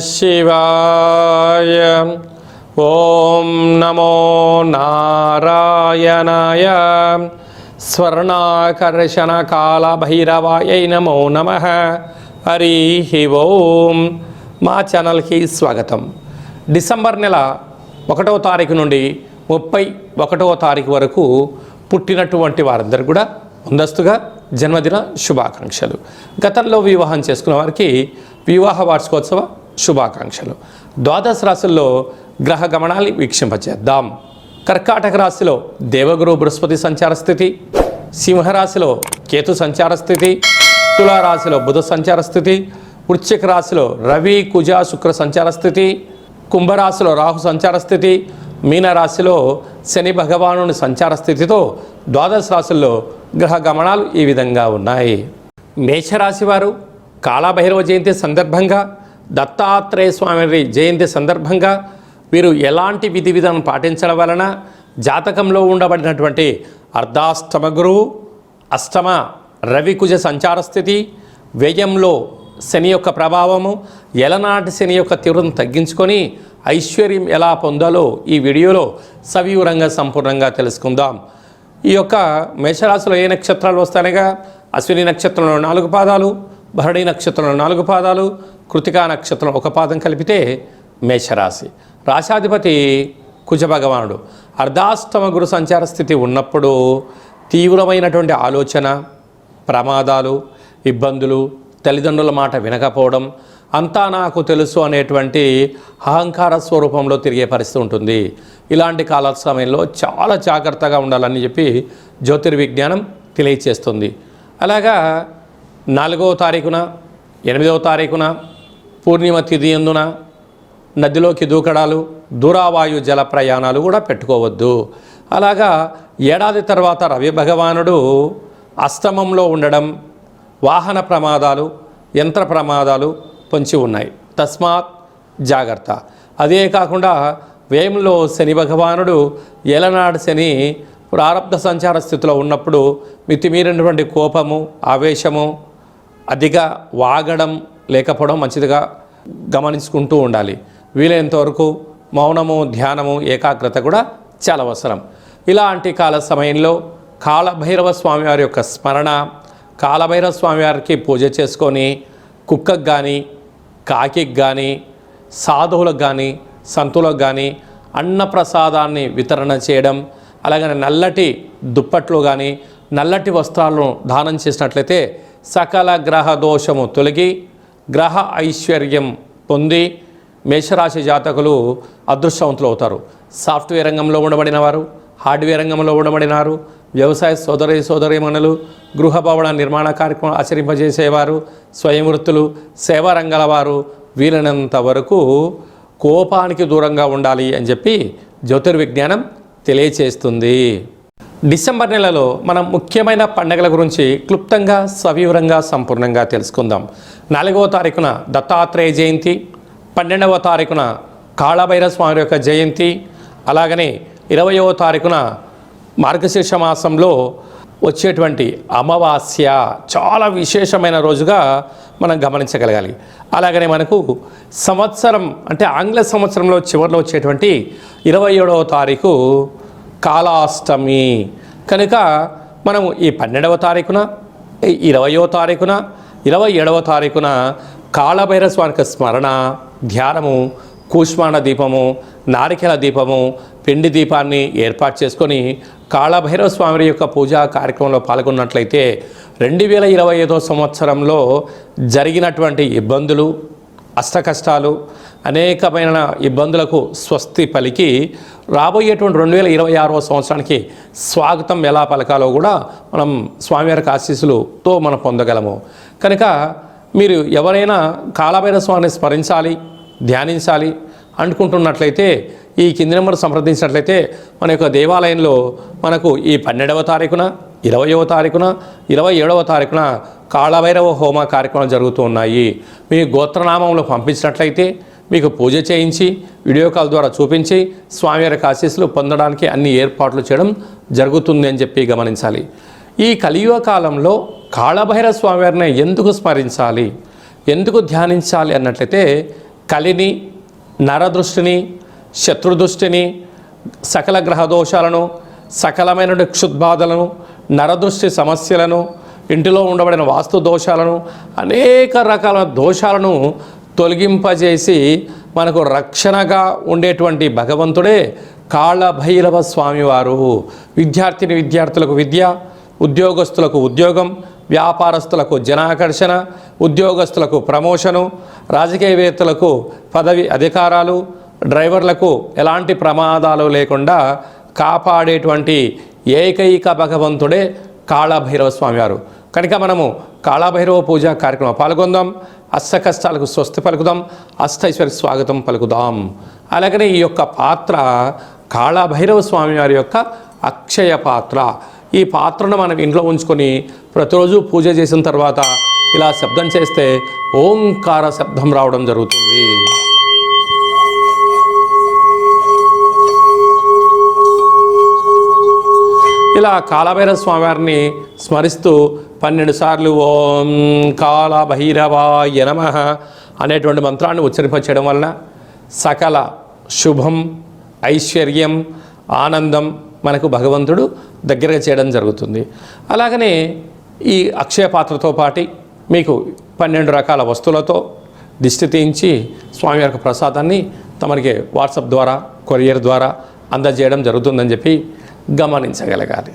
శివాయ ఓం నమో నారాయణాయ స్వర్ణాకర్షణ కాల నమో నమ హరి ఓం మా ఛానల్కి స్వాగతం. డిసెంబర్ నెల ఒకటవ తారీఖు నుండి ముప్పై ఒకటవ తారీఖు వరకు పుట్టినటువంటి వారందరూ కూడా ముందస్తుగా జన్మదిన శుభాకాంక్షలు. గతంలో వివాహం చేసుకున్న వారికి వివాహ వార్షికోత్సవ శుభాకాంక్షలు. ద్వాదశ రాశుల్లో గ్రహ గమనాన్ని వీక్షింపచేద్దాం. కర్కాటక రాశిలో దేవగురు బృహస్పతి సంచార స్థితి సింహరాశిలో కేతు సంచార స్థితి తులారాశిలో బుధ సంచార స్థితి వృశ్చిక రాశిలో రవి కుజ శుక్ర సంచార స్థితి కుంభరాశిలో రాహు సంచార స్థితి మీనరాశిలో శని భగవానుని సంచార స్థితితో ద్వాదశ రాశుల్లో గ్రహ గమనాలు ఈ విధంగా ఉన్నాయి. మేషరాశి వారు కాళభైరవ జయంతి సందర్భంగా దత్తాత్రేయ స్వామి జయంతి సందర్భంగా వీరు ఎలాంటి విధి విధానం పాటించడం వలన జాతకంలో ఉండబడినటువంటి అర్ధాష్టమ గురువు అష్టమ రవికుజ సంచార స్థితి వ్యయంలో శని యొక్క ప్రభావము ఎలనాటి శని యొక్క తీవ్రతను తగ్గించుకొని ఐశ్వర్యం ఎలా పొందాలో ఈ వీడియోలో సవివరంగా సంపూర్ణంగా తెలుసుకుందాం. ఈ యొక్క మేషరాశిలో ఏ నక్షత్రాలు వస్తాయనగా? అశ్విని నక్షత్రంలో నాలుగు పాదాలు భరణి నక్షత్రంలో నాలుగు పాదాలు కృతికా నక్షత్రం ఒక పాదం కలిపితే మేషరాశి. రాశాధిపతి కుజ భగవానుడు అర్ధాష్టమ గురు సంచార స్థితి ఉన్నప్పుడు తీవ్రమైనటువంటి ఆలోచన ప్రమాదాలు ఇబ్బందులు తల్లిదండ్రుల మాట వినకపోవడం అంతా నాకు తెలుసు అనేటువంటి అహంకార స్వరూపంలో తిరిగే పరిస్థితి ఉంటుంది. ఇలాంటి కాల సమయంలో చాలా జాగ్రత్తగా ఉండాలని చెప్పి జ్యోతిర్విజ్ఞానం తెలియచేస్తుంది. అలాగా నాలుగవ తారీఖున ఎనిమిదవ తారీఖున పూర్ణిమ తిథి ఎందున నదిలోకి దూకడాలు దూరావాయు జల ప్రయాణాలు కూడా పెట్టుకోవద్దు. అలాగా ఏడాది తర్వాత రవి భగవానుడు అష్టమంలో ఉండడం వాహన ప్రమాదాలు యంత్ర ప్రమాదాలు పొంచి ఉన్నాయి. తస్మాత్ జాగ్రత్త. అదే కాకుండా వ్యయంలో శని భగవానుడు ఏలనాడు శని ప్రారంధ సంచార స్థితిలో ఉన్నప్పుడు మితిమీరినటువంటి కోపము ఆవేశము అధిక వాగడం లేకపోవడం మంచిదిగా గమనించుకుంటూ ఉండాలి. వీలైనంత వరకు మౌనము ధ్యానము ఏకాగ్రత కూడా చాలా అవసరం. ఇలాంటి కాల సమయంలో కాలభైరవ స్వామివారి యొక్క స్మరణ కాలభైరవ స్వామివారికి పూజ చేసుకొని కుక్కకు కానీ కాకికి కానీ సాధువులకు కానీ సంతులకు కానీ అన్నప్రసాదాన్ని వితరణ చేయడం అలాగనే నల్లటి దుప్పట్లు కానీ నల్లటి వస్త్రాలను దానం చేసినట్లయితే సకల గ్రహ దోషము తొలగి గ్రహ ఐశ్వర్యం పొంది మేషరాశి జాతకులు అదృష్టవంతులు అవుతారు. సాఫ్ట్వేర్ రంగంలో ఉండబడిన వారు హార్డ్వేర్ రంగంలో ఉండబడినారు వ్యవసాయ సోదరి సోదరీమణులు గృహ భవన నిర్మాణ కార్యక్రమం ఆచరింపజేసేవారు స్వయం వృత్తులు సేవా రంగాల వారు వీలైనంత వరకు కోపానికి దూరంగా ఉండాలి అని చెప్పి జ్యోతిర్విజ్ఞానం తెలియచేస్తుంది. డిసెంబర్ నెలలో మనం ముఖ్యమైన పండుగల గురించి క్లుప్తంగా సవివరంగా సంపూర్ణంగా తెలుసుకుందాం. నాలుగవ తారీఖున దత్తాత్రేయ జయంతి పన్నెండవ తారీఖున కాళభైర స్వామి యొక్క జయంతి అలాగనే ఇరవయవ తారీఖున మార్గశీర్ష మాసంలో వచ్చేటువంటి అమావాస్య చాలా విశేషమైన రోజుగా మనం గమనించగలగాలి. అలాగనే మనకు సంవత్సరం అంటే ఆంగ్ల సంవత్సరంలో చివరిలో వచ్చేటువంటి ఇరవై ఏడవ తారీఖు కాళాష్టమి కనుక మనము ఈ పన్నెండవ తారీఖున ఇరవయో తారీఖున ఇరవై ఏడవ తారీఖున కాళభైరవ స్వామికి స్మరణ ధ్యానము కూష్మాణ దీపము నారికెల దీపము పిండి దీపాన్ని ఏర్పాటు చేసుకొని కాళభైరవ స్వామి యొక్క పూజా కార్యక్రమంలో పాల్గొన్నట్లయితే రెండు వేల ఇరవై ఐదో సంవత్సరంలో జరిగినటువంటి ఇబ్బందులు అష్టకష్టాలు అనేకమైన ఇబ్బందులకు స్వస్తి పలికి రాబోయేటువంటి రెండు వేల ఇరవై ఆరవ సంవత్సరానికి స్వాగతం ఎలా పలకాలో కూడా మనం స్వామివారికి ఆశీస్సులతో మనం పొందగలము. కనుక మీరు ఎవరైనా కాలభైరవ స్వామిని స్మరించాలి ధ్యానించాలి అనుకుంటున్నట్లయితే ఈ కింది నెంబర్ సంప్రదించినట్లయితే మన యొక్క దేవాలయంలో మనకు ఈ పన్నెండవ తారీఖున ఇరవయవ తారీఖున ఇరవై ఏడవ తారీఖున కాళభైరవ హోమ కార్యక్రమాలు జరుగుతూ ఉన్నాయి. మీ గోత్రనామంలో పంపించినట్లయితే మీకు పూజ చేయించి వీడియో కాల్ ద్వారా చూపించి స్వామివారి ఆశీస్సులు పొందడానికి అన్ని ఏర్పాట్లు చేయడం జరుగుతుంది అని చెప్పి గమనించాలి. ఈ కలియుగ కాలంలో కాళభైరవ స్వామివారిని ఎందుకు స్మరించాలి? ఎందుకు ధ్యానించాలి అన్నట్లయితే కలిని నరదృష్టిని శత్రుదృష్టిని సకల గ్రహ దోషాలను సకలమైన క్షుద్బాధలను నరదృష్టి సమస్యలను ఇంటిలో ఉండబడిన వాస్తు దోషాలను అనేక రకాల దోషాలను తొలగింపజేసి మనకు రక్షణగా ఉండేటువంటి భగవంతుడే కాళభైరవ స్వామివారు. విద్యార్థిని విద్యార్థులకు విద్య ఉద్యోగస్తులకు ఉద్యోగం వ్యాపారస్తులకు జనాకర్షణ ఉద్యోగస్తులకు ప్రమోషను రాజకీయవేత్తలకు పదవి అధికారాలు డ్రైవర్లకు ఎలాంటి ప్రమాదాలు లేకుండా కాపాడేటువంటి ఏకైక భగవంతుడే కాళభైరవ స్వామివారు. కనుక మనము కాళభైరవ పూజ కార్యక్రమం పాల్గొందాం. అష్ట కష్టాలకు స్వస్తి పలుకుదాం. అష్టైశ్వర్య స్వాగతం పలుకుదాం. అలాగనే ఈ యొక్క పాత్ర కాళభైరవ స్వామి వారి యొక్క అక్షయ పాత్ర. ఈ పాత్రను మనం ఇంట్లో ఉంచుకొని ప్రతిరోజు పూజ చేసిన తర్వాత ఇలా శబ్దం చేస్తే ఓంకార శబ్దం రావడం జరుగుతుంది. ఇలా కాళభైరవ స్వామివారిని స్మరిస్తూ పన్నెండు సార్లు ఓం కాలభైరవాయ నమ అనేటువంటి మంత్రాన్ని ఉచ్చరింపచేయడం వలన సకల శుభం ఐశ్వర్యం ఆనందం మనకు భగవంతుడు దగ్గరగా చేయడం జరుగుతుంది. అలాగనే ఈ అక్షయ పాత్రతో పాటి మీకు పన్నెండు రకాల వస్తువులతో దిష్టి తీయించి స్వామి యొక్క ప్రసాదాన్ని తమరికి వాట్సాప్ ద్వారా కొరియర్ ద్వారా అందజేయడం జరుగుతుందని చెప్పి గమనించగలగాలి.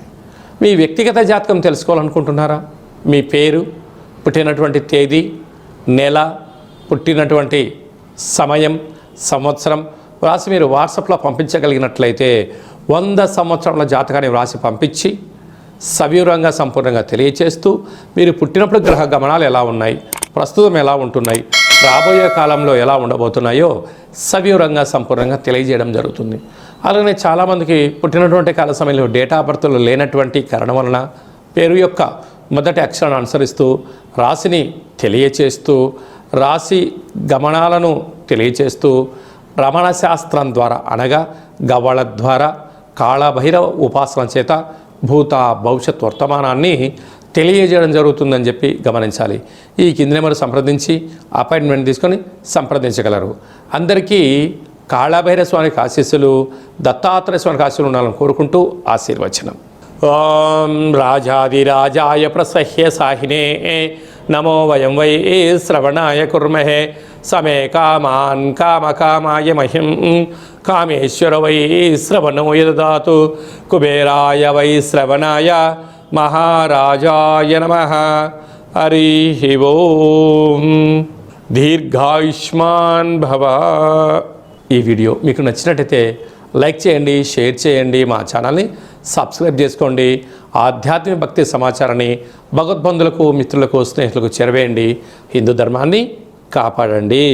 మీ వ్యక్తిగత జాతకం తెలుసుకోవాలనుకుంటున్నారా? మీ పేరు పుట్టినటువంటి తేదీ నెల పుట్టినటువంటి సమయం సంవత్సరం వ్రాసి మీరు వాట్సాప్లో పంపించగలిగినట్లయితే వంద సంవత్సరాల జాతకాన్ని వ్రాసి పంపించి సవివరంగా సంపూర్ణంగా తెలియచేస్తూ మీరు పుట్టినప్పుడు గ్రహ గమనాలు ఎలా ఉన్నాయి ప్రస్తుతం ఎలా ఉంటున్నాయి రాబోయే కాలంలో ఎలా ఉండబోతున్నాయో సవివరంగా సంపూర్ణంగా తెలియజేయడం జరుగుతుంది. అలానే చాలామందికి పుట్టినటువంటి కాల సమయంలో డేటా బర్త్లు లేనటువంటి కారణం వలన పేరు యొక్క మొదటి అక్షరాన్ని అనుసరిస్తూ రాశిని తెలియచేస్తూ రాశి గమనాలను తెలియచేస్తూ రమణ శాస్త్రం ద్వారా అనగా గవళ ద్వారా కాళభైరవ ఉపాసన చేత భూత భవిష్యత్ వర్తమానాన్ని తెలియజేయడం జరుగుతుందని చెప్పి గమనించాలి. ఈ కింది నెంబర్ సంప్రదించి అపాయింట్మెంట్ తీసుకొని సంప్రదించగలరు. అందరికీ కాళాభైర స్వామికి ఆశీస్సులు దత్తాత్రేయ స్వామికి ఆశీస్సులు ఉండాలని కోరుకుంటూ ఆశీర్వచనం. ఓం రాజాదిరాజాయ ప్రసహ్య సాహినే నమో వయం వై శ్రవణాయ కుర్మహే సమే కామాన్ కామకామాయ మహిం కామేశ్వర వై శ్రవణో యదాతు కుబేరాయ వై శ్రవణాయ మహారాజాయ నమ. హరి ఓం. దీర్ఘాయుష్మాన్ భవ. ఈ వీడియో మీకు నచ్చినట్టయితే లైక్ చేయండి షేర్ చేయండి మా ఛానల్ని సబ్స్క్రైబ్ చేసుకోండి. ఆధ్యాత్మిక భక్తి సమాచారాన్ని భగవద్బంధులకు మిత్రులకు స్నేహితులకు చేరవేయండి. హిందూ ధర్మాన్ని కాపాడండి.